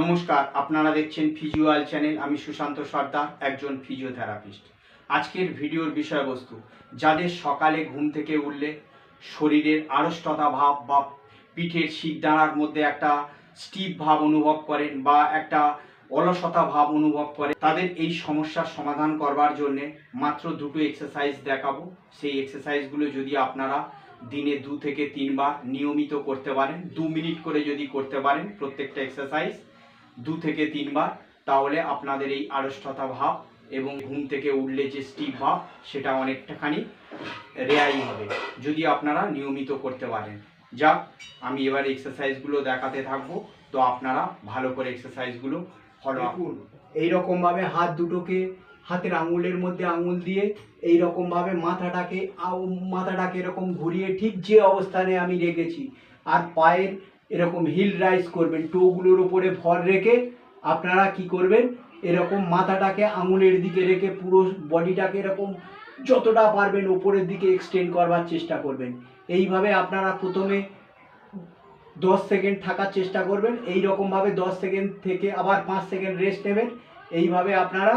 নমস্কার, আপনারা দেখছেন ফিজিওয়াল চ্যানেল আমি সুশান্ত সর্দার, একজন ফিজিওথেরাপিস্ট আজকের ভিডিওর বিষয়বস্তু, যাদের সকালে ঘুম থেকে উঠলে শরীরের আড়ষ্টতা ভাব বা পিঠের শিরদাঁড়ার মধ্যে একটা স্টিপ ভাব অনুভব করেন বা একটা অলসতা ভাব অনুভব করে তাদের এই সমস্যার সমাধান করবার জন্য মাত্র দুটো এক্সারসাইজ দেখাবো। সেই এক্সারসাইজগুলো যদি আপনারা দিনে দু থেকে তিনবার নিয়মিত করতে পারেন, দু মিনিট করে যদি করতে পারেন প্রত্যেকটা এক্সারসাইজ দু থেকে তিনবার তাহলে আপনাদের এই আড়ষ্টতা ভাব এবং ঘুম থেকে উঠলে যে স্টিপ ভাব সেটা অনেকটাখানি রেয়াই হবে যদি আপনারা নিয়মিত করতে পারেন। যাক আমি এবার এক্সারসাইজগুলো দেখাতে থাকব তো আপনারা ভালো করে এক্সারসাইজগুলো ফলো দেখুন এইরকমভাবে হাত দুটোকে হাতের আঙুলের মধ্যে আঙুল দিয়ে এই রকমভাবে মাথাটাকে মাথাটাকে এরকম ঘুরিয়ে ঠিক যে অবস্থানে আমি রেখেছি আর পায়ের এরকম হিল রাইজ করবেন, টোগুলোর উপরে ভর রেখে আপনারা কি করবেন? এরকম মাথাটাকে আঙুলের দিকে রেখে পুরো বডিটাকে এরকম যতটা পারবেন ওপরের দিকে এক্সটেন্ড করবার চেষ্টা করবেন। এইভাবে আপনারা প্রথমে দশ সেকেন্ড থাকার চেষ্টা করবেন এই রকমভাবে দশ সেকেন্ড থেকে আবার পাঁচ সেকেন্ড রেস্ট নেবেন, এইভাবে আপনারা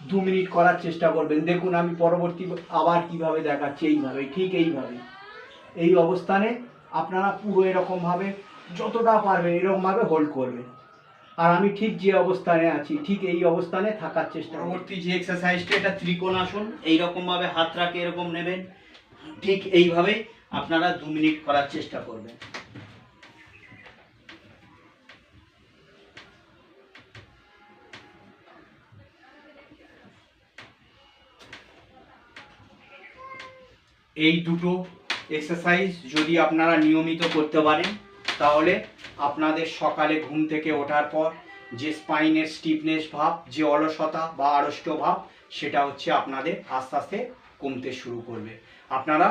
দু মিনিট করার চেষ্টা করবেন। দেখুন আমি পরবর্তী আবার কীভাবে দেখাচ্ছি, এইভাবে, ঠিক এইভাবে। এই অবস্থানে আপনারা পুরো এরকমভাবে যতটা পারবেন এরকমভাবে হোল্ড করবেন। আর আমি ঠিক যে অবস্থানে আছি, ঠিক এই অবস্থানে থাকার চেষ্টা পরবর্তী যে এক্সারসাইজটা এটা ত্রিকোণ আসন এইরকম ভাবে হাতটাকে এরকম নেবেন। ঠিক এইভাবে আপনারা দু মিনিট করার চেষ্টা করবেন। এই দুটো এক্সারসাইজ যদি আপনারা নিয়মিত করতে পারেন, তাহলে আপনাদের সকালে ঘুম থেকে ওঠার পর যে স্পাইনের স্টিফনেস ভাব, যে অলসতা বা আড়ষ্ট ভাব, সেটা হচ্ছে আপনাদের আস্তে আস্তে কমতে শুরু করবে। আপনারা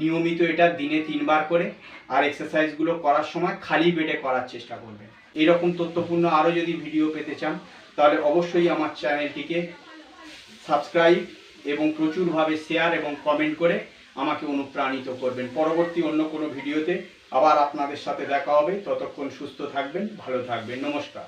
নিয়মিত এটা দিনে তিনবার করে আর এক্সারসাইজগুলো করার সময় খালি পেটে করার চেষ্টা করবেন। এরকম তথ্যপূর্ণ আরও যদি ভিডিও পেতে চান, তাহলে অবশ্যই আমার চ্যানেলটিকে সাবস্ক্রাইব এবং প্রচুরভাবে শেয়ার এবং কমেন্ট করে আমাকে অনুপ্রাণিত করবেন। পরবর্তী অন্য কোনো ভিডিওতে আবার আপনাদের সাথে দেখা হবে। ততক্ষণ সুস্থ থাকবেন, ভালো থাকবেন। নমস্কার।